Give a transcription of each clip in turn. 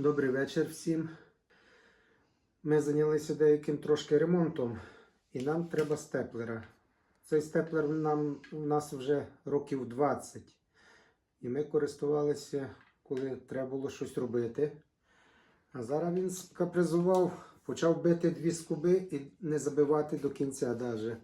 Добрий вечір всім. Ми зайнялися деяким трошки ремонтом, і нам треба степлера. Цей степлер нам, у нас вже років 20. І ми користувалися, коли треба було щось робити. А зараз він скапризував, почав бити дві скоби і не забивати до кінця навіть.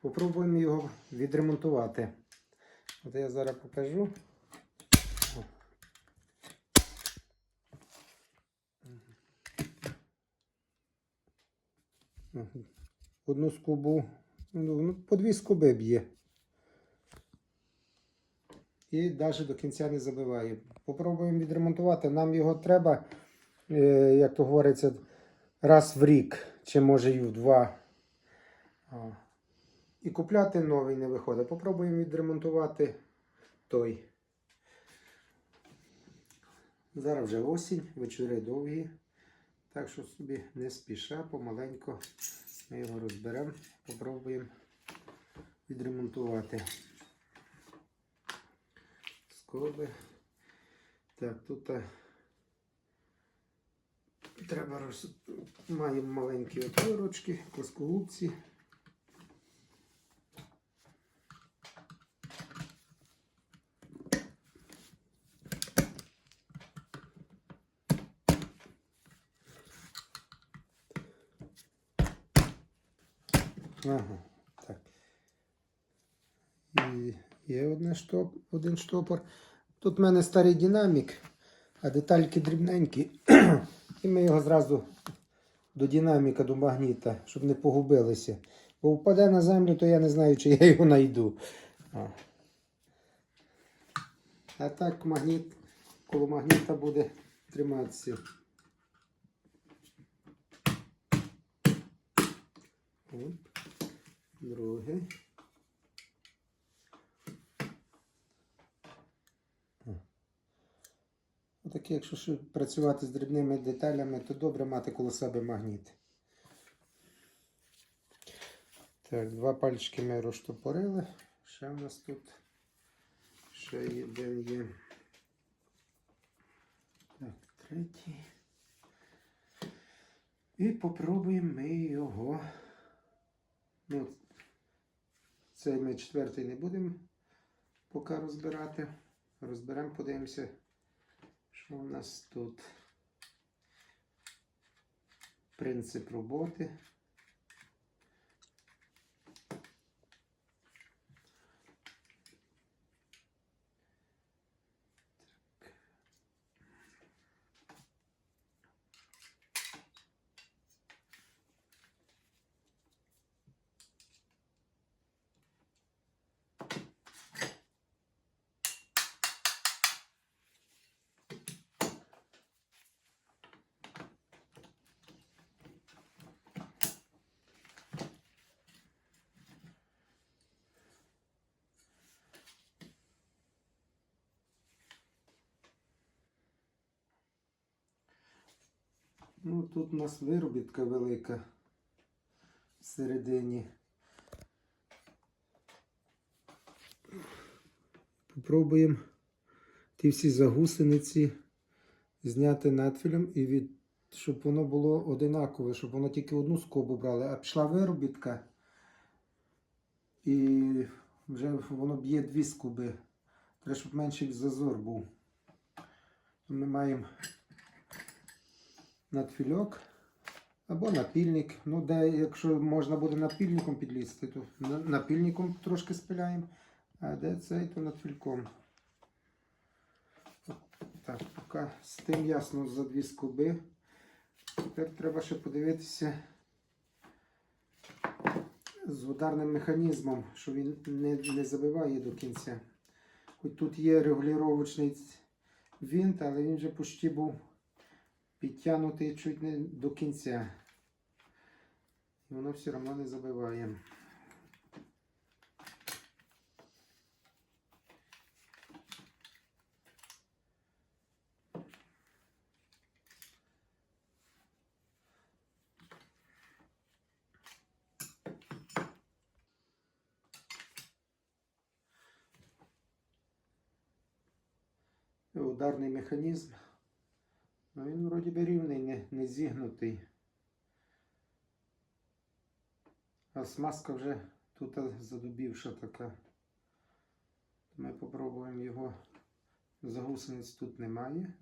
Попробуємо його відремонтувати. От я зараз покажу. Одну скобу, ну, ну, по дві скоби б'є. І навіть до кінця не забиває. Попробуємо відремонтувати. Нам його треба, е, як то говориться, раз в рік, чи може і в два. І купляти новий не виходить. Попробуємо відремонтувати той. Зараз вже осінь, вечори довгі. Так що собі не спіша, помаленько ми його розберемо, попробуємо відремонтувати. Скоби. Так, тут треба роз... маємо маленькі отворочки, плоскогубці. Ага, так. І є одне штоп, один штопор. Тут в мене старий динамік, а детальки дрібненькі. І ми його зразу до динаміка, до магніта, щоб не погубилися. Бо впаде на землю, то я не знаю, чи я його знайду. А, так магніт, коло магніта буде триматися. Другий. Отакі, якщо працювати з дрібними деталями, то добре мати коло себе магніт. Так, два пальчики ми розтопорили. Ще в нас тут ще один є. Так, третій. І попробуємо ми його. Ну, цей ми четвертий не будемо поки розбирати. Розберемо, подивимося, що у нас тут. Принцип роботи. Ну, тут у нас виробітка велика всередині. Попробуємо ті всі загусениці зняти надфілем і від, щоб воно було одинакове, щоб воно тільки одну скобу брало, а пішла виробітка і вже воно б'є дві скоби. Треба, щоб менший зазор був. Ми маємо надфільок або напільник. Ну, де, якщо можна буде напільником підлізти, то напільником трошки спиляємо, а де цей, то надфільком. Так, поки з тим ясно за дві скоби. Тепер треба ще подивитися з ударним механізмом, що він не, не забиває до кінця. Хоч тут є регулювачний винт, але він вже почти був підтягнутий чуть не до кінця. І воно все одно не забиває. Ударний механізм. Ну він вроді би рівний, не, не зігнутий. А смазка вже тут задубівша така. Ми попробуємо його. Загусениць тут немає.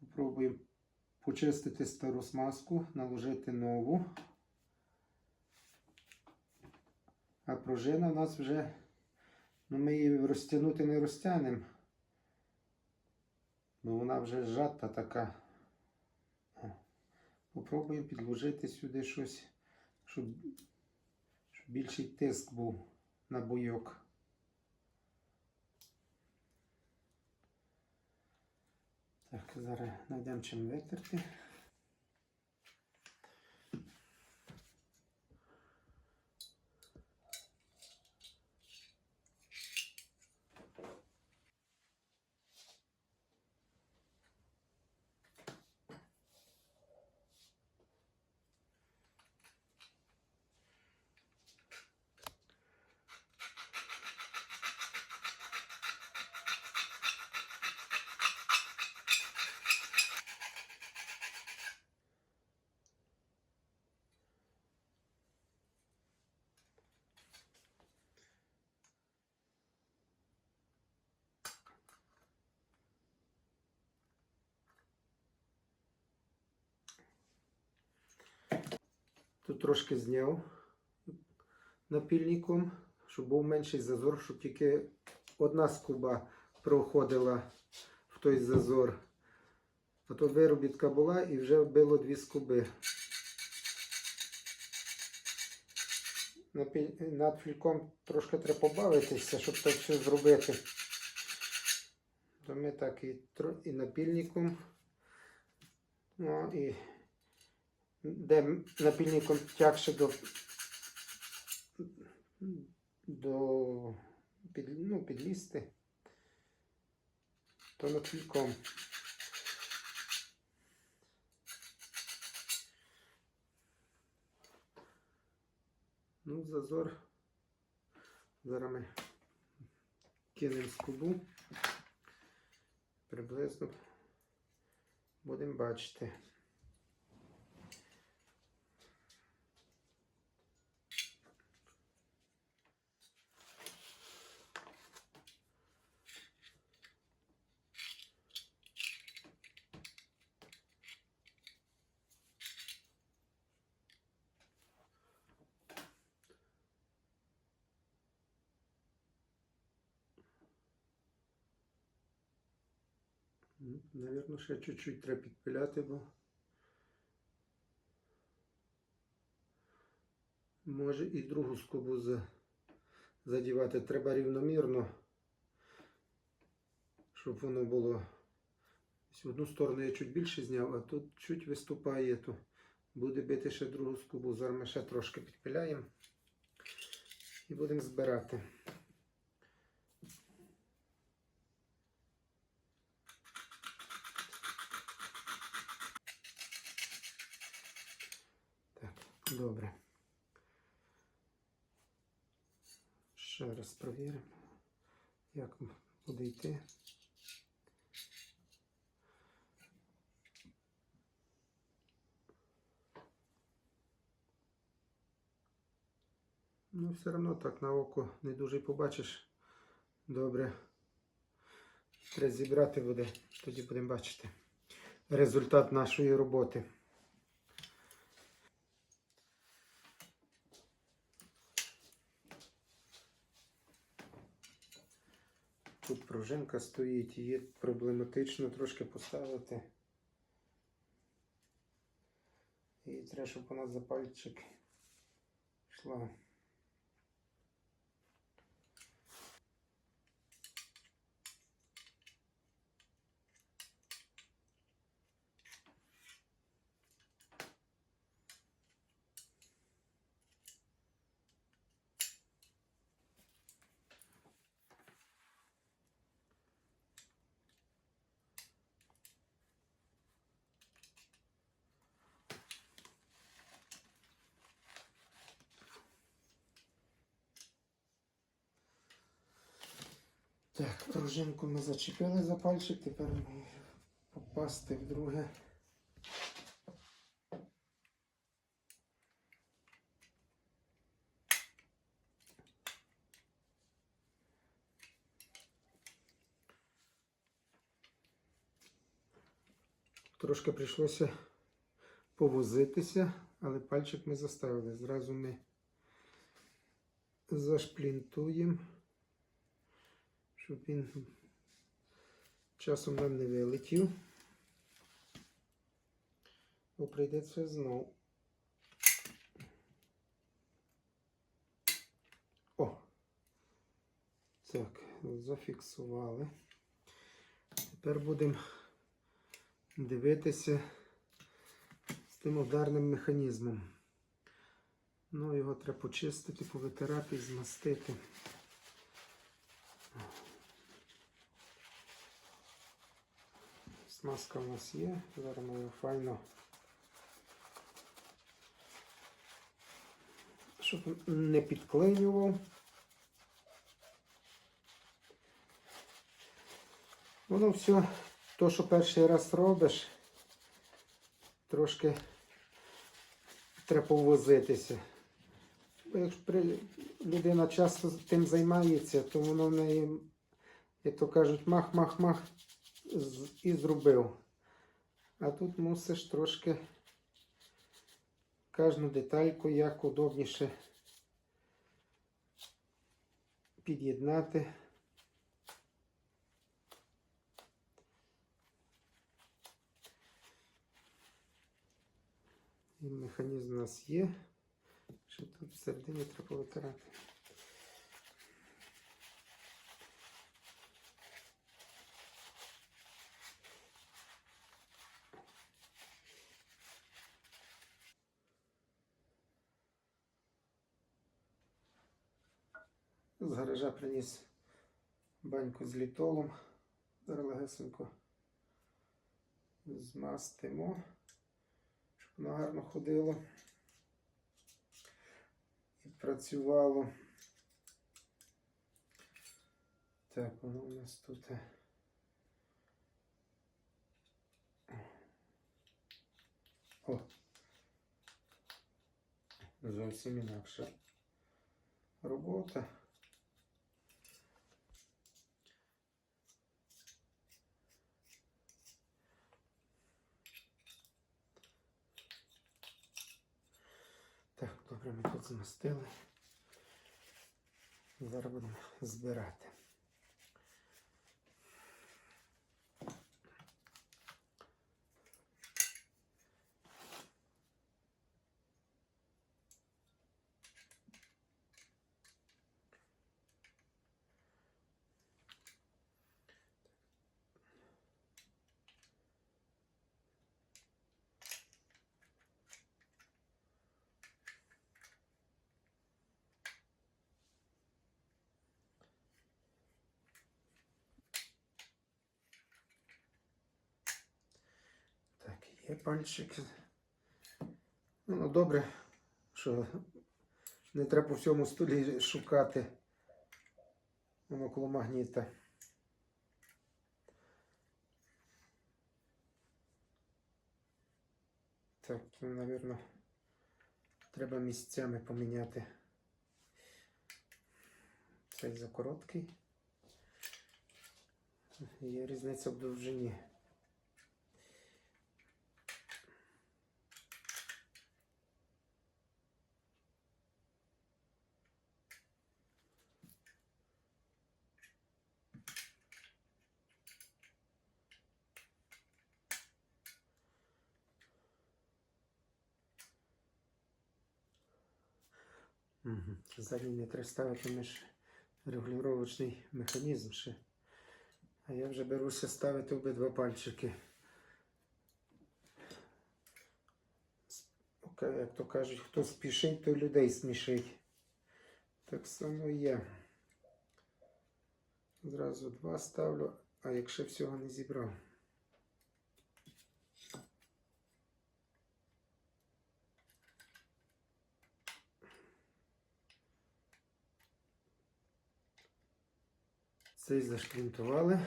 Попробуємо почистити стару смазку, наложити нову. А пружина у нас вже, ну ми її розтягнути не розтягнемо. Бо вона вже зжата така. Попробуємо підложити сюди щось, щоб, щоб більший тиск був на бойок. Так, зараз знайдемо чим витерти. Тут трошки зняв напільником, щоб був менший зазор, щоб тільки одна скуба проходила в той зазор. А то виробітка була і вже било дві скуби. Над фліком трошки треба побавитися, щоб так все зробити. То ми так і, і напільником. Ну, і де напільником тягше до, до під, ну, підлізти, то напільком. Ну, зазор. Зараз ми кинемо скобу. Приблизно будемо бачити. Наверно, ще чуть-чуть треба підпиляти, бо може і другу скобу задівати. Треба рівномірно, щоб воно було. В одну сторону я чуть більше зняв, а тут чуть виступає, то буде бити ще другу скобу. Зараз ми ще трошки підпиляємо і будемо збирати. Добре. Ще раз провіримо, як буде йти. Ну, все одно так на око не дуже побачиш. Добре. Треба зібрати буде, тоді будемо бачити результат нашої роботи. Тут пружинка стоїть, її проблематично трошки поставити. І треба, щоб вона за пальчик йшла. Так, пружинку ми зачепили за пальчик, тепер попасти в друге. Трошки прийшлося повозитися, але пальчик ми заставили. Зразу ми зашплінтуємо, щоб він часом нам не вилетів. Бо прийдеться знов. О! Так, зафіксували. Тепер будемо дивитися з тим ударним механізмом. Ну, його треба почистити, повитирати і змастити. Смазка у нас є. Зараз ми його файно. Щоб не підклинював. Воно все, то, що перший раз робиш, трошки треба повозитися. Бо якщо людина часто тим займається, то воно в неї, як то кажуть, мах-мах-мах і зробив. А тут мусиш трошки кожну детальку як удобніше під'єднати. І механізм у нас є. Ще тут всередині треба витирати. З гаража приніс баньку з літолом. Зараз легесенько змастимо, щоб воно гарно ходило і працювало. Так, воно у нас тут. е, О! Зовсім інакша робота. Ми тут змістили. Зараз будемо збирати. Так, є пальчик. Ну, ну добре, що не треба по всьому столі шукати воно коло магніта. Так, ну, напевно, треба місцями поміняти. Цей за короткий. Є різниця в довжині. Задній не треба ставити між регулювачний механізм ще. А я вже беруся ставити обидва пальчики. Як то кажуть, хто спішить, то людей смішить. Так само і я. Зразу два ставлю, а якщо всього не зібрав. Цей зашкрінтували.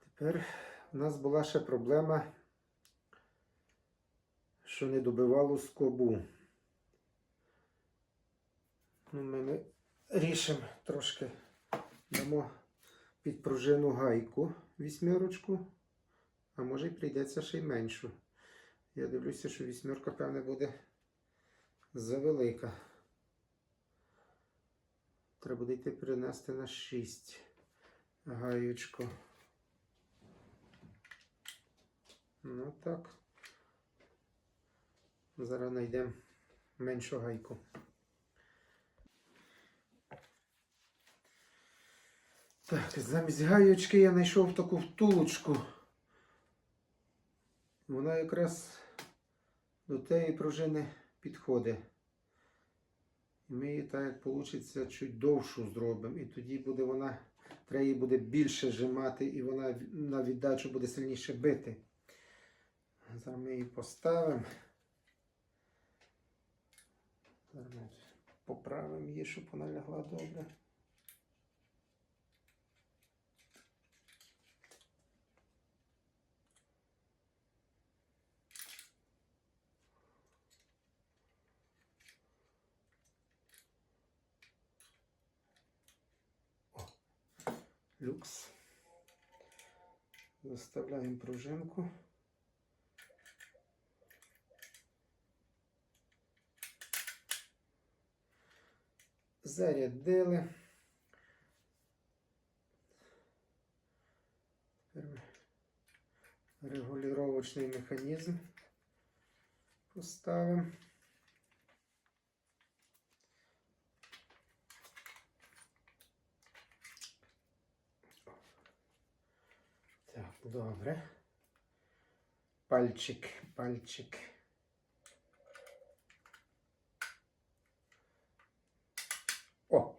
Тепер у нас була ще проблема, що не добивало скобу. Ну, Ми, ми рішимо трошки, дамо під пружину гайку вісьмірочку, а може й прийдеться ще й меншу. Я дивлюся, що вісьмірка, певне, буде завелика. Треба буде йти перенести на 6 гаючку. Ну так. Зараз знайдемо меншу гайку. Так, замість гаючки я знайшов таку втулочку. Вона якраз до тієї пружини підходить. Ми її так як вийде чуть довшу зробимо. І тоді буде вона, треба її буде більше зжимати, і вона на віддачу буде сильніше бити. Зараз ми її поставимо. Зараз поправимо її, щоб вона лягла добре. Люкс. Заставляємо пружинку. Зарядили. Регулювачний механізм поставимо. Так, добре. Пальчик, пальчик. О!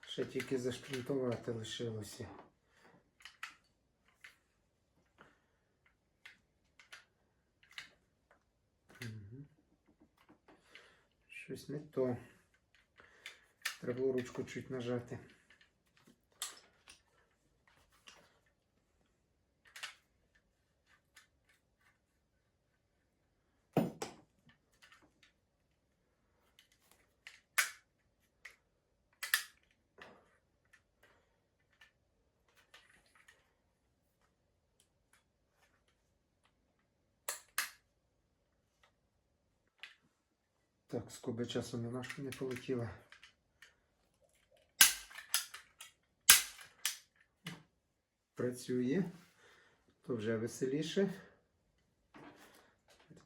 Ще тільки зашплінтувати лишилося. Щось не то. Треба було ручку чуть нажати. Так, скоби часу не нашу не полетіла. Працює, то вже веселіше.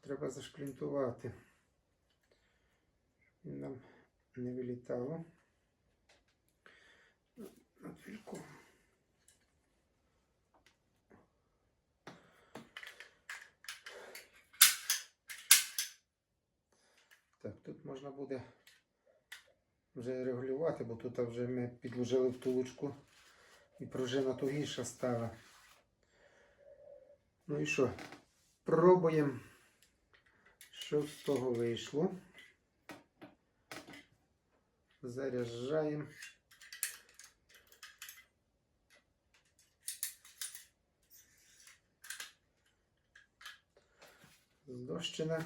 Треба зашплінтувати. Він нам не вилітало. Над вільком. Так, тут можна буде вже регулювати, бо тут вже ми підложили втулочку і пружина тугіша стала. Ну і що? Пробуємо, що з того вийшло. Заряджаємо. Здощина.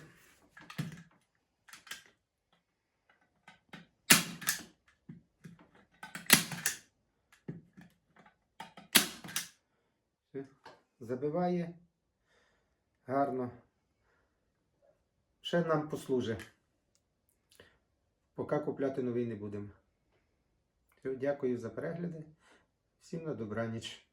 Все. Забиває гарно. Ще нам послужить. Поки купляти новий не будемо. Дякую за перегляди. Всім на добраніч.